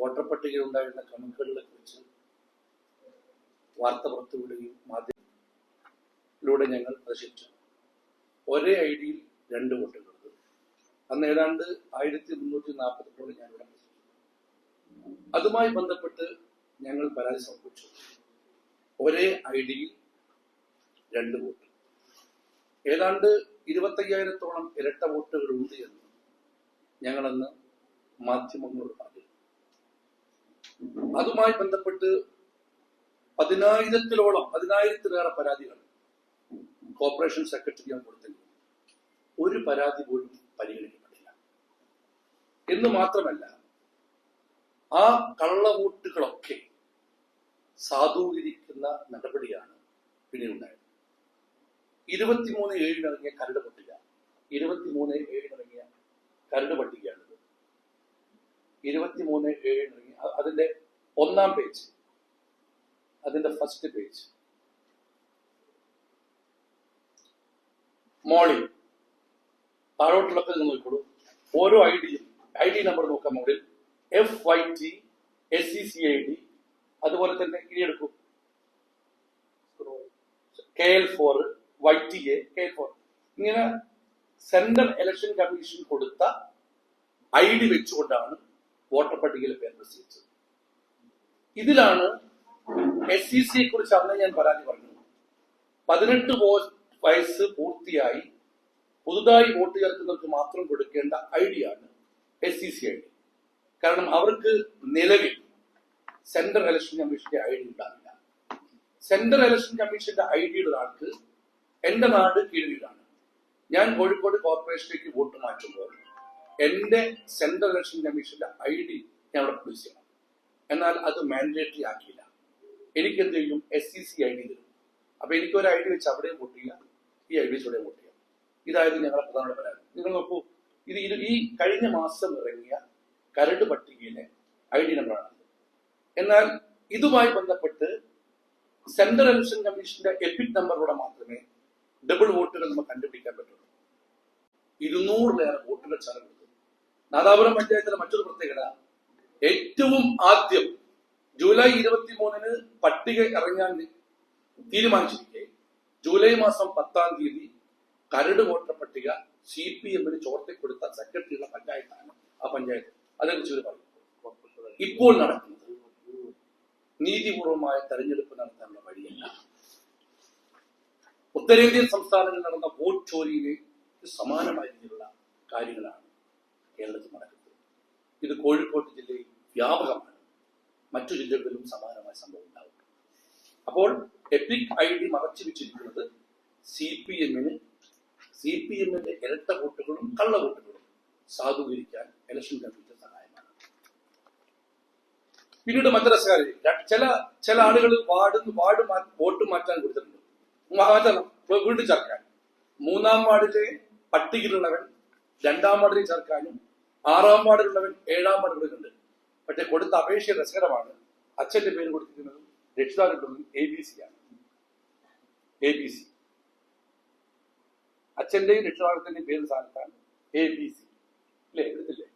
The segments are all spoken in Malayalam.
വോട്ടർ പട്ടികയിൽ ഉണ്ടായിരുന്ന ക്രമക്കേടുകളെ കുറിച്ച് വാർത്ത പുറത്തുവിടുകയും മാധ്യമത്തിലൂടെ ഞങ്ങൾ പ്രശ്നിച്ചു ഒരേ ഐ ഡിയിൽ രണ്ട് വോട്ടുകൾ അന്ന് ഏതാണ്ട് ആയിരത്തി മുന്നൂറ്റി നാൽപ്പത്തെട്ടോളം ഞാൻ ഇവിടെ അതുമായി ബന്ധപ്പെട്ട് ഞങ്ങൾ പരാതി സമർപ്പിച്ചു. ഒരേ ഐ ഡിയിൽ രണ്ട് വോട്ട്. ഏതാണ്ട് ഇരുപത്തയ്യായിരത്തോളം ഇരട്ട വോട്ടുകൾ ഉണ്ട് എന്ന് ഞങ്ങളന്ന് മാധ്യമങ്ങളോട് പറഞ്ഞു. അതുമായി ബന്ധപ്പെട്ട് പതിനായിരത്തിലോളം പതിനായിരത്തിലേറെ പരാതികൾ കോർപ്പറേഷൻ സെക്രട്ടറി ഞാൻ കൊടുത്തെങ്കിലും ഒരു പരാതി പോലും പരിഗണിക്കപ്പെട്ടില്ല. എന്ന് മാത്രമല്ല ആ കള്ളവോട്ടുകളൊക്കെ സാധൂകരിക്കുന്ന നടപടിയാണ് പിന്നീട് ഉണ്ടായത് ഇരുപത്തിമൂന്ന് ഏഴിനിറങ്ങിയ കരട് പട്ടിക. ഇരുപത്തിമൂന്ന് ഏഴിനിറങ്ങിയ കരട് പട്ടികയാണിത്. ഇരുപത്തിമൂന്ന് ഏഴിനിറങ്ങിയ അതിന്റെ ഒന്നാം പേജ്. അതിന്റെ ഫസ്റ്റ് പേജ്. മോളിൽ താഴോട്ടുള്ളൊക്കെ നിങ്ങൾ നോക്കിക്കോളൂ. ഓരോ ഐ ഡിയും ഐ ഡി നമ്പർ നോക്കാം മോളിൽ. F Y T S C C I D അതുപോലെ തന്നെ ഇനി എടുക്കൂ. K L four Y T A K L four ഇങ്ങനെ സെൻട്രൽ ഇലക്ഷൻ കമ്മീഷൻ കൊടുത്ത ഐ ഡി വെച്ചുകൊണ്ടാണ് വോട്ടർ പട്ടികയിൽ പേര് നിശ്ചയിച്ചത് ഇതിലാണ് എസ് സി സിയെ കുറിച്ച് അന്ന് ഞാൻ പരാതി പറഞ്ഞു പതിനെട്ട് വയസ്സ് പൂർത്തിയായി പുതുതായി വോട്ട് ചേർക്കുന്നവർക്ക് മാത്രം കൊടുക്കേണ്ട ഐ ഡി ആണ് S C C I D കാരണം അവർക്ക് നിലവിൽ സെൻട്രൽ ഇലക്ഷൻ കമ്മീഷന്റെ ഐ ഡി ഉണ്ടാവില്ല. സെൻട്രൽ ഇലക്ഷൻ കമ്മീഷന്റെ ഐ ഡിയുടെ ആൾക്ക് എന്റെ നാട് കീഴിലാണ്. ഞാൻ കോഴിക്കോട് കോർപ്പറേഷനിലേക്ക് വോട്ട് മാറ്റുമ്പോൾ എന്റെ സെൻട്രൽ ഇലക്ഷൻ കമ്മീഷന്റെ ഐ ഡി ഞാൻ അവിടെ പ്രൊഡ്യൂസ് ചെയ്യണം. എന്നാൽ അത് മാൻഡേറ്ററി ആക്കിയില്ല. എനിക്ക് എന്ത് ചെയ്യും? S C C I D തരും അപ്പൊ എനിക്ക് ഒരു ഐ ഡി വെച്ച് അവിടെയും വോട്ട് ചെയ്യാം. ഈ ഐ ഡി വെച്ച് അവിടെയും വോട്ട് ചെയ്യാം. ഇതായിരുന്നു ഞങ്ങളുടെ പ്രധാന പരാതി. നിങ്ങൾ നോക്കൂ ഇത് ഇത് ഈ കഴിഞ്ഞ മാസം ഇറങ്ങിയ കരട് പട്ടികയിലെ ഐ ഡി നമ്പറാണ് എന്നാൽ ഇതുമായി ബന്ധപ്പെട്ട് സെൻട്രൽ ഇലക്ഷൻ കമ്മീഷന്റെ എപ്പിക് നമ്പറിലൂടെ മാത്രമേ ഡബിൾ വോട്ടുകൾ നമുക്ക് കണ്ടുപിടിക്കാൻ പറ്റുള്ളൂ. ഇരുന്നൂറിലേറെ വോട്ടുകൾ ചെലവെടുത്തു നാദാപുരം പഞ്ചായത്തിലെ മറ്റൊരു പ്രത്യേകത. ഏറ്റവും ആദ്യം ജൂലൈ ഇരുപത്തി മൂന്നിന് പട്ടിക ഇറങ്ങാൻ തീരുമാനിച്ചിരിക്കെ. ജൂലൈ മാസം പത്താം തീയതി കരട് വോട്ടർ പട്ടിക സി പി എമ്മിന് ചോർത്തിക്കൊടുത്ത സെക്രട്ടറിയുള്ള പഞ്ചായത്താണ് ആ പഞ്ചായത്ത്. അതേക്കുറിച്ച് ഇവർ പറയും. ഇപ്പോൾ നടക്കുന്നത് നീതിപൂർവമായ തെരഞ്ഞെടുപ്പ് നടത്താനുള്ള വഴിയല്ല. ഉത്തരേന്ത്യൻ സംസ്ഥാനങ്ങളിൽ നടന്ന വോട്ട് ചോരിയിലെ സമാനമായ രീതിയിലുള്ള കാര്യങ്ങളാണ്. കേരളത്തിൽ നടക്കുന്നത്. ഇത് കോഴിക്കോട് ജില്ലയിൽ വ്യാപകമാണ്. മറ്റു ജില്ലകളിലും സമാനമായ സംഭവം ഉണ്ടാവും അപ്പോൾ എപ്പിക് ഐ ഡി മറച്ചു വെച്ചിരിക്കുന്നത് സി പി എമ്മിന് സി പി എമ്മിന്റെ ഇരട്ട വോട്ടുകളും കള്ള വോട്ടുകളും സാധൂകരിക്കാൻ ഇലക്ഷൻ കമ്മീഷൻ സഹായമാണ്. പിന്നീട് മറ്റു രസകാര്യം ചില ചില ആളുകൾ വാർഡ് വാർഡ് വോട്ട് മാറ്റാൻ കൊടുത്തിട്ടുണ്ട്. വീണ്ടും ചേർക്കാൻ. മൂന്നാം വാർഡിലെ പട്ടികയിലുള്ളവൻ രണ്ടാം വാർഡിൽ ചേർക്കാനും ആറാം വാർഡിലുള്ളവൻ ഏഴാം വാർഡിലുണ്ട് പക്ഷെ കൊടുത്ത അപേക്ഷ രസകരമാണ്. അച്ഛന്റെ പേര് കൊടുത്തിരിക്കുന്നത് രക്ഷിതാക്കളുള്ളത് എ ബി സി ആണ്. എ ബി സി അച്ഛന്റെയും രക്ഷിതാക്കളത്തിന്റെയും പേര് സ്ഥാനത്താണ് എ ബി സി എഴുതില്ലേ?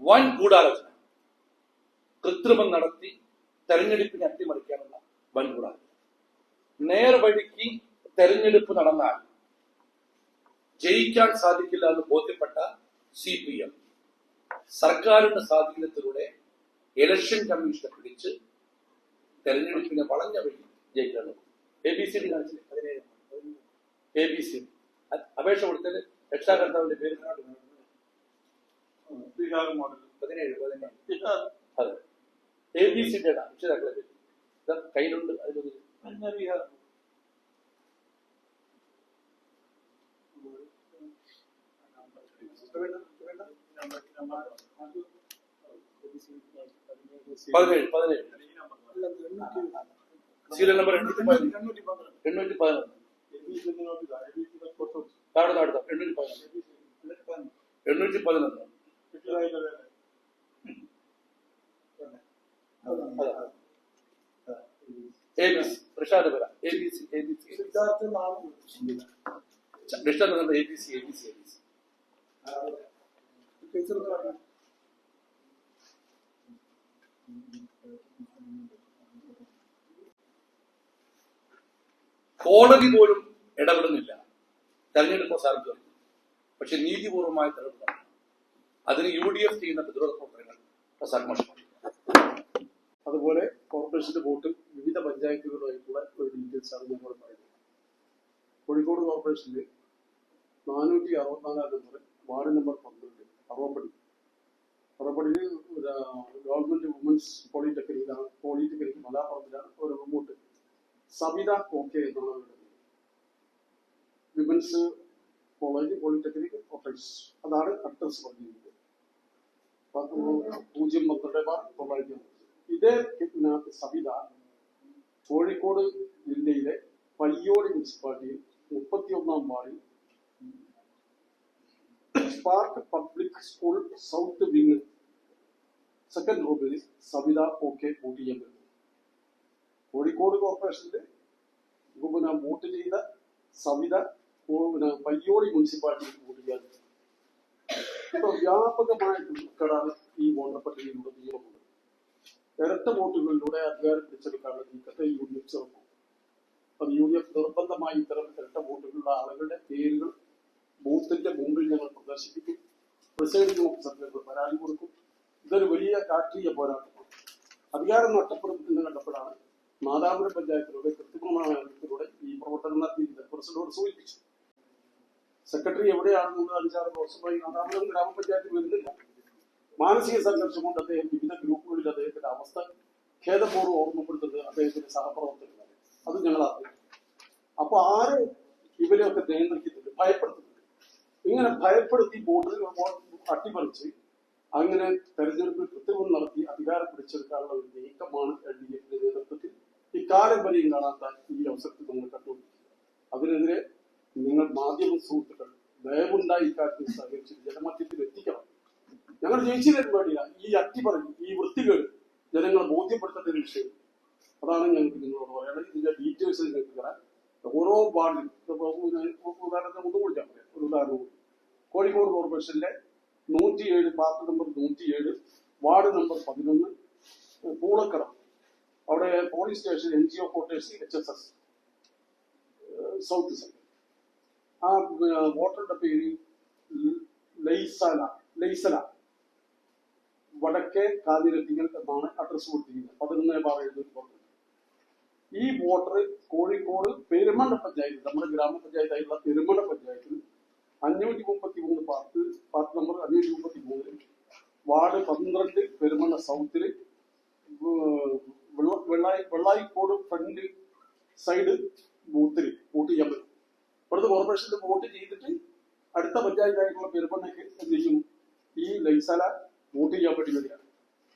വൻ ഗൂഢാലോചന. കൃത്രിമം നടത്തി തെരഞ്ഞെടുപ്പിനെ അട്ടിമറിക്കാനുള്ള വൻ ഗൂഢാലോചന. നേർവഴിക്ക് തെരഞ്ഞെടുപ്പ് നടന്നാൽ ജയിക്കാൻ സാധിക്കില്ല എന്ന് ബോധ്യപ്പെട്ട സി പി എം സർക്കാരിന്റെ സ്വാധീനത്തിലൂടെ ഇലക്ഷൻ കമ്മീഷനെ പിടിച്ച് തെരഞ്ഞെടുപ്പിനെ വളഞ്ഞ വഴി ജയിക്കാൻ എ ബി സി ഡി കാണിച്ചില്ലേ? പതിനേഴ് എ ബി സി അപേക്ഷ കൊടുത്തത് രക്ഷാകർത്താവിന്റെ പേര് പതിനേഴ് പതിനേഴ്. അതെ. എ ബി സി ഡിയുടെ രക്ഷിതാക്കളെ പേര്. കയ്യിലുണ്ട് അതിലൊരു പിന്നെ ബീഹാർ പതിനേഴ് പതിനേഴ് സീരിയൽ നമ്പർ എണ്ണൂറ്റി പതിനൊന്ന് എണ്ണൂറ്റി പതിനൊന്ന് താഴെ താഴെ താഴെ. എണ്ണൂറ്റി പതിനൊന്ന് എണ്ണൂറ്റി പതിനൊന്ന് എ ബി സി പ്രഷാദ് പേര A B C A B C Siddhartha നാം disturb A B C A B C A B C teacher എന്ന് പറഞ്ഞു. കോടതി പോലും ഇടപെടുന്നില്ല. തെരഞ്ഞെടുപ്പ് സാർക്ക് പക്ഷെ നീതിപൂർവമായ തെരഞ്ഞെടുപ്പാണ് അതിന് യു ഡി എഫ് ചെയ്യുന്ന പ്രതിരോധ പ്രവർത്തനങ്ങൾ അതുപോലെ കോർപ്പറേഷന്റെ വോട്ടിൽ വിവിധ പഞ്ചായത്തുകളുമായിട്ടുള്ള ഒരു ഡീറ്റെയിൽസ് ആണ് ഞങ്ങൾ പറയുന്നത്. കോഴിക്കോട് കോർപ്പറേഷനിൽ നാനൂറ്റി അറുപത്തിനാലാം നമ്പർ വാർഡ് നമ്പർ പന്ത്രണ്ട് സവിത കോക്കെ പേര് വിമൻസ് കോളേജ് പോളിടെക്നിക് ഓഫീസ്. അതാണ് അഡ്രസ് പറഞ്ഞിരിക്കുന്നത് പത്ത് പൂജ്യം പന്ത്രണ്ട് ബാർ തൊള്ളായിരത്തി ഇതേ സവിത കോഴിക്കോട് ജില്ലയിലെ പയ്യോട് മുനിസിപ്പാലിറ്റിയിൽ മുപ്പത്തി ഒന്നാം വാർഡിൽ spark public school south wing second റൂമിൽ സവിത ഓക്കെ പറ്റും കോഴിക്കോട് കോർപ്പറേഷനിൽ പിന്നെ വോട്ട് ചെയ്ത സവിത പിന്നെ പയ്യോളി മുനിസിപ്പാലിറ്റിക്ക് വോട്ട് ചെയ്യാൻ ഇപ്പൊ വ്യാപകമായിട്ടുള്ളതാണ് ഈ വോട്ടർ പട്ടികയിലൂടെ നിയമമുണ്ട് ഇരട്ട വോട്ടുകളിലൂടെ അധികാരം പിടിച്ചെടുക്കാനുള്ള നീക്കത്തെ യു ഡി എഫ് ചെറുക്കും അത് യു ഡി എഫ് നിർബന്ധമായി ഇത്തരം ഇരട്ട വോട്ടുകളുള്ള ആളുകളുടെ പേരുകൾ ബൂത്തിന്റെ മുമ്പിൽ ഞങ്ങൾ പ്രദർശിപ്പിക്കും. പ്രിസൈഡിംഗ് ഓഫീസർക്ക് പരാതി കൊടുക്കും. ഇതൊരു വലിയ രാഷ്ട്രീയ പോരാട്ടമാണ്. അധികാരം നഷ്ടപ്പെടുത്തുന്ന കണ്ടപ്പോഴാണ് മാതാപുരം പഞ്ചായത്തിലൂടെ ഈ നടത്തിയിരുന്നത് പ്രസിഡന്റോട് സൂചിപ്പിച്ചു സെക്രട്ടറി എവിടെയാണെന്നുള്ളത് അഞ്ചാറ് ദിവസമായി നാദാപുരം ഗ്രാമപഞ്ചായത്തിൽ വരുന്നില്ല. മാനസിക സംഘർഷം കൊണ്ട് അദ്ദേഹം വിവിധ ഗ്രൂപ്പുകളിൽ അദ്ദേഹത്തിന്റെ അവസ്ഥ ഖേദപൂർവം ഓർമ്മപ്പെടുത്തുന്നത് അദ്ദേഹത്തിന്റെ സഹപ്രവർത്തകരാണ് അത് ഞങ്ങൾ അറിഞ്ഞു. അപ്പൊ ആര് ഇവരെയൊക്കെ നിയന്ത്രിക്കുന്നുണ്ട്? ഭയപ്പെടുത്തുന്നുണ്ട്. ഇങ്ങനെ ഭയപ്പെടുത്തി വോട്ടുകൾ അട്ടിമറിച്ച് അങ്ങനെ തെരഞ്ഞെടുപ്പിൽ കൃത്രിമം നടത്തി അധികാരം പിടിച്ചെടുക്കാനുള്ള ഒരു നീക്കമാണ് എൽ ഡി എഫിന്റെ നേതൃത്വത്തിൽ ഇക്കാലം വരെയും കാണാത്ത ഈ അവസരത്തിൽ നമ്മൾ കണ്ടുകൊണ്ടിരിക്കുക അതിനെതിരെ നിങ്ങൾ മാധ്യമ സുഹൃത്തുക്കൾ ദയവുണ്ടായി ഇക്കാര്യത്തിൽ സഹകരിച്ച് ജനമധ്യത്തിൽ എത്തിക്കണം. ഞങ്ങൾ ജയിച്ചതിന് വേണ്ടിയ ഈ അട്ടിപ്പറഞ്ഞ് ഈ വൃത്തികൾ ജനങ്ങളെ ബോധ്യപ്പെടുത്തേണ്ട ഒരു വിഷയം. അതാണ് ഞങ്ങൾക്ക് നിങ്ങളോട് പറയുന്നത് ഇതിന്റെ ഡീറ്റെയിൽസ് നിങ്ങൾക്ക് തരാം. ഓരോ വാർഡിലും ഇപ്പൊ ഞാൻ ഉദാഹരണത്തെ ഒന്നുകൂടി ഞാൻ പറയാം. ഒരു ഉദാഹരണം കൂടി. കോഴിക്കോട് കോർപ്പറേഷനിലെ നൂറ്റിയേഴ് പാർട്ട് നമ്പർ നൂറ്റിയേഴ് വാർഡ് നമ്പർ പതിനൊന്ന് പൂളക്കട അവിടെ police station N G O quarters H S S south side ആ വോട്ടറുടെ പേര് ലൈസല വടക്കേ കാതിരത്തിങ്ങൽ എന്നാണ് അഡ്രസ് കൊടുത്തിരിക്കുന്നത്. പതിനൊന്ന് ബാർ എഴുന്നൂറ്റി ഈ വോട്ടർ കോഴിക്കോട് പെരുമണ്ണ പഞ്ചായത്ത് നമ്മുടെ ഗ്രാമപഞ്ചായത്തായിട്ടുള്ള പെരുമണ്ണ പഞ്ചായത്തിൽ അഞ്ഞൂറ്റി മുപ്പത്തി മൂന്ന് പാർട്ട് പാർട്ട് നമ്പർ അഞ്ഞൂറ്റി മുപ്പത്തി മൂന്നിൽ വാർഡ് പന്ത്രണ്ട് പെരുമണ്ണ വെള്ളായി വെള്ളായിക്കോട് ഫ്രണ്ട് സൈഡ് ബൂത്തിൽ വോട്ട് ചെയ്യാൻ പറ്റും. ഇവിടുത്തെ കോർപ്പറേഷനിൽ വോട്ട് ചെയ്തിട്ട് അടുത്ത പഞ്ചായത്തായിട്ടുള്ള പെരുമണ്ണയ്ക്ക് എന്ത് ചെയ്യും? ഈ ലൈസാല വോട്ട് ചെയ്യാൻ വേണ്ടി വരികയാണ്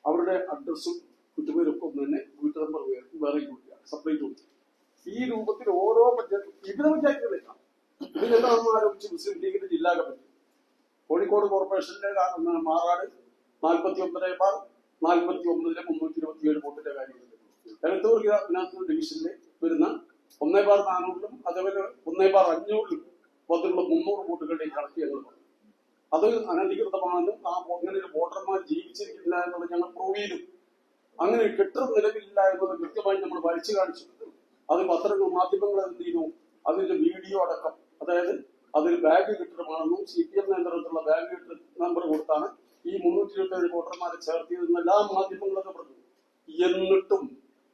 അവരുടെ അഡ്രസ്സും കുറ്റുപേരൊക്കെ ഒന്ന് തന്നെ വീട്ടു നമ്പർ വേറെ കൊടുക്കുകയാണ് സെപ്പറേറ്റ് കൊടുക്കുക ഈ രൂപത്തിൽ ഓരോ പഞ്ചായത്ത് വിവിധ പഞ്ചായത്തുകളിലേക്കാണ് ഇത് ഞങ്ങൾ നമ്മൾ ആരോപിച്ച് മുസ്ലിം ലീഗിന്റെ ജില്ലാ കമ്മിറ്റി? കോഴിക്കോട് കോർപ്പറേഷനിലെ മാറാട്. നാൽപ്പത്തി ഒമ്പത് ബാർ. നാൽപ്പത്തി ഒമ്പതിലെ മുന്നൂറ്റി ഇരുപത്തി ഏഴ് വോട്ടിന്റെ കാര്യമുണ്ട്. എലത്തൂർ ഗ്രാമ ഡിവിഷനിൽ വരുന്ന ഒന്നേ ബാർ നാനൂറിലും അതേപോലെ ഒന്നേ ബാർ അഞ്ഞൂറിലും മൊത്തത്തിലുള്ള മുന്നൂറ് വോട്ടുകളുടെയും കണക്ക് ഞങ്ങൾ പറഞ്ഞു. അത് അനധികൃതമാണെന്നും ആ അങ്ങനെ ഒരു വോട്ടർമാർ ജീവിച്ചിരിക്കില്ല എന്നുള്ളത് ഞങ്ങൾ പ്രൂവ് ചെയ്തു. അങ്ങനെ ഒരു കെട്ടിടം നിലവിലില്ല എന്നത് കൃത്യമായി നമ്മൾ വരച്ചു കാണിച്ചു അത് പത്രങ്ങൾ മാധ്യമങ്ങൾ എന്ത് ചെയ്യുന്നു അതിന്റെ വീഡിയോ അടക്കം അതായത് അതിൽ ബാഗ് കെട്ടിടമാണെന്നും സി പി എം നേതൃത്വത്തിലുള്ള ബാഗ് കെട്ടിട നമ്പർ കൊടുത്താണ് ഈ മുന്നൂറ്റി ഇരുപത്തി ഏഴ് വോട്ടർമാരെ ചേർത്തിയതെന്ന് എല്ലാ മാധ്യമങ്ങളൊക്കെ പറഞ്ഞു. എന്നിട്ടും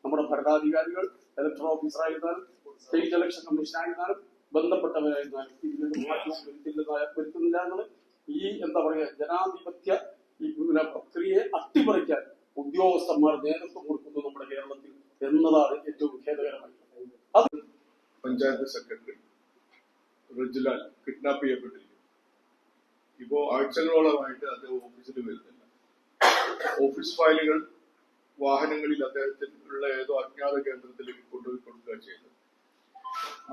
നമ്മുടെ ഭരണാധികാരികൾ ഇലക്ട്രൽ ഓഫീസറായിരുന്നാലും സ്റ്റേറ്റ് ഇലക്ഷൻ കമ്മീഷൻ ആയിരുന്നാലും ബന്ധപ്പെട്ടവരായിരുന്നാലും എന്നുള്ളത് ഈ എന്താ പറയുക ജനാധിപത്യ പ്രക്രിയയെ അട്ടിമറിക്കാൻ ഉദ്യോഗസ്ഥന്മാർ നേതൃത്വം കൊടുക്കുന്നു നമ്മുടെ കേരളത്തിൽ എന്നതാണ് ഏറ്റവും ഖേദകരമായിട്ടുള്ളത് അത് പഞ്ചായത്ത് സെക്രട്ടറി റിജുലാൽ കിഡ്നാപ്പ് ചെയ്യപ്പെട്ടിരിക്കുന്നു. ഇപ്പോ ആഴ്ചകളോളമായിട്ട് അദ്ദേഹം ഓഫീസിൽ വരുന്നില്ല. ഓഫീസ് ഫയലുകൾ വാഹനങ്ങളിൽ അദ്ദേഹത്തിനുള്ള ഏതോ അജ്ഞാത കേന്ദ്രത്തിലേക്ക് കൊണ്ടുപോയി കൊടുക്കുക ചെയ്തത്.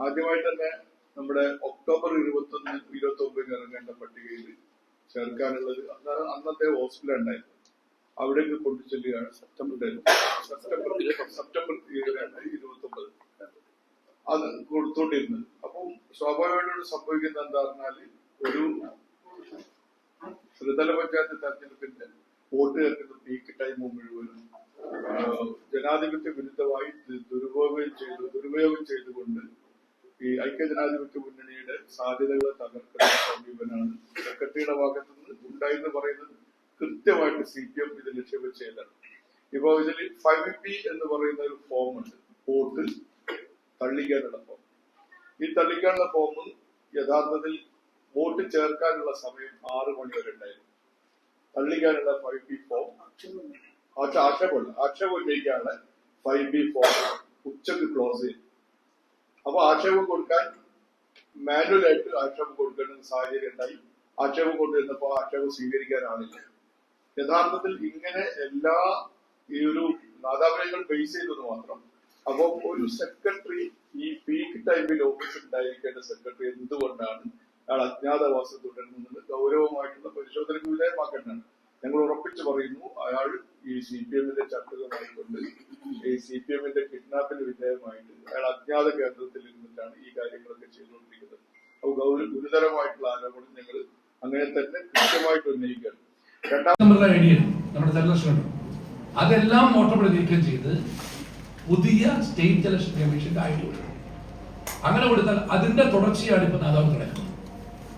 ആദ്യമായി തന്നെ നമ്മുടെ ഒക്ടോബർ ഇരുപത്തി ഒന്ന് ഇരുപത്തി ഒമ്പതിന് ഇറങ്ങേണ്ട പട്ടികയിൽ ചേർക്കാനുള്ളത് അന്ന് അന്നത്തെ ഹോസ്പിറ്റൽ ഉണ്ടായിരുന്നു. അവിടേക്ക് കൊണ്ടു ചെല്ലുകയാണ് സെപ്റ്റംബർ സെപ്റ്റംബർ സെപ്റ്റംബർ ഇരുപത്തി ഒമ്പത് അത് കൊടുത്തോണ്ടിരുന്നത്. അപ്പം സ്വാഭാവികമായിട്ട് സംഭവിക്കുന്നത് എന്താ പറഞ്ഞാൽ ഒരു ത്രിതല പഞ്ചായത്ത് തെരഞ്ഞെടുപ്പിന്റെ വോട്ട് ചേർക്കുന്ന പീക്ക് ടൈം മുഴുവനും ജനാധിപത്യ വിരുദ്ധമായി ദുരുപയോഗം ചെയ്തു ദുരുപയോഗം ചെയ്തുകൊണ്ട് ഈ ഐക്യജനാധിപത്യ മുന്നണിയുടെ സാധ്യതകളെ തകർക്കുന്ന സമീപനാണ് സെക്രട്ടറിയുടെ ഭാഗത്തു നിന്ന് ഉണ്ടായെന്ന് പറയുന്നത് കൃത്യമായിട്ട് സി പി എം ഇത് ലക്ഷ്യം ഇപ്പൊ ഇതിൽ ഫൈവ് പി എന്ന് പറയുന്ന ഒരു ഫോം ഉണ്ട്. വോട്ട് തള്ളിക്കാനുള്ള ഫോം ഈ തള്ളിക്കാനുള്ള ഫോം യഥാർത്ഥത്തിൽ വോട്ട് ചേർക്കാനുള്ള സമയം ആറ് മണി വരെ ഉണ്ടായിരുന്നു. തള്ളിക്കാനുള്ള ഫൈവ് പി ഫോം ആക്ഷ ആക്ഷേപമുണ്ട് ആക്ഷേപം ഉന്നയിക്കാനുള്ള ഫൈവ് ബി ഫോർ ഉച്ചയ്ക്ക് ക്ലോസ് ചെയ്യും. അപ്പൊ ആക്ഷേപം കൊടുക്കാൻ മാനുവൽ ആയിട്ട് ആക്ഷേപം കൊടുക്കേണ്ട സാഹചര്യം ഉണ്ടായി. ആക്ഷേപം കൊണ്ടുവരുന്നപ്പോ ആക്ഷേപം സ്വീകരിക്കാനാണില്ല യഥാർത്ഥത്തിൽ ഇങ്ങനെ എല്ലാ ഈ ഒരു മാതാപിതാക്കൾ ബേസ് ചെയ്തത് മാത്രം. അപ്പൊ ഒരു സെക്രട്ടറി ഈ പീക്ക് ടൈമിൽ ഓഫീസിൽ ഉണ്ടായിരിക്കേണ്ട സെക്രട്ടറി എന്തുകൊണ്ടാണ്? അയാൾ അജ്ഞാതവാസം തുടരുന്നത് ഗൗരവമായിട്ടുള്ള പരിശോധനയ്ക്ക് വിധേയമാക്കേണ്ടതാണ്. ഞങ്ങൾ ഉറപ്പിച്ചു പറയുന്നു അയാൾ ഈ സി പി എമ്മിന്റെ ചട്ടുകമായിക്കൊണ്ട് ഈ സി പി എമ്മിന്റെ കിഡ്നാപ്പിന് വിധേയമായിട്ട് അയാൾ അജ്ഞാത കേന്ദ്രത്തിൽ ഇരുന്നിട്ടാണ് ഈ കാര്യങ്ങളൊക്കെ ചെയ്തുകൊണ്ടിരിക്കുന്നത്. അപ്പോൾ ഗൗരവ ഗുരുതരമായിട്ടുള്ള ആരോപണം ഞങ്ങൾ അങ്ങനെ തന്നെ കൃത്യമായിട്ട് ഉന്നയിക്കുകയാണ്. രണ്ടാം നമ്മളുടെ ഐഡിയ നമ്മുടെ ചെയ്ത് പുതിയ സ്റ്റേറ്റ് ഇലക്ഷൻ കമ്മീഷന്റെ ഐഡിയ കൊടുക്കും അങ്ങനെ കൊടുത്താൽ അതിന്റെ തുടർച്ചയാണ് ഇപ്പൊ നേതാവ് കിടക്കുന്നത്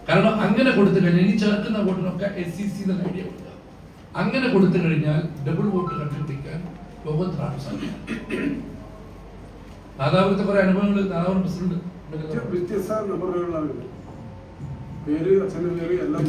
കാരണം അങ്ങനെ കൊടുത്തു കഴിഞ്ഞാൽ ഇനി ചേർക്കുന്ന വോട്ടിനൊക്കെ എസ് സി സി എന്നുള്ള ഐഡിയ കൊടുക്കുക അങ്ങനെ കൊടുത്തു കഴിഞ്ഞാൽ ഡബിൾ വോട്ട് കണ്ടുപിടിക്കാൻ ലോകത്തിനാണ് സാധ്യത. നാദാപുരത്തെ കുറെ അനുഭവങ്ങൾ നാദാപുരം പ്രസിഡന്റ് വ്യത്യസ്ത നമ്പറുകളിലാണ് പേര് അച്ഛന്റെ പേര് എല്ലാം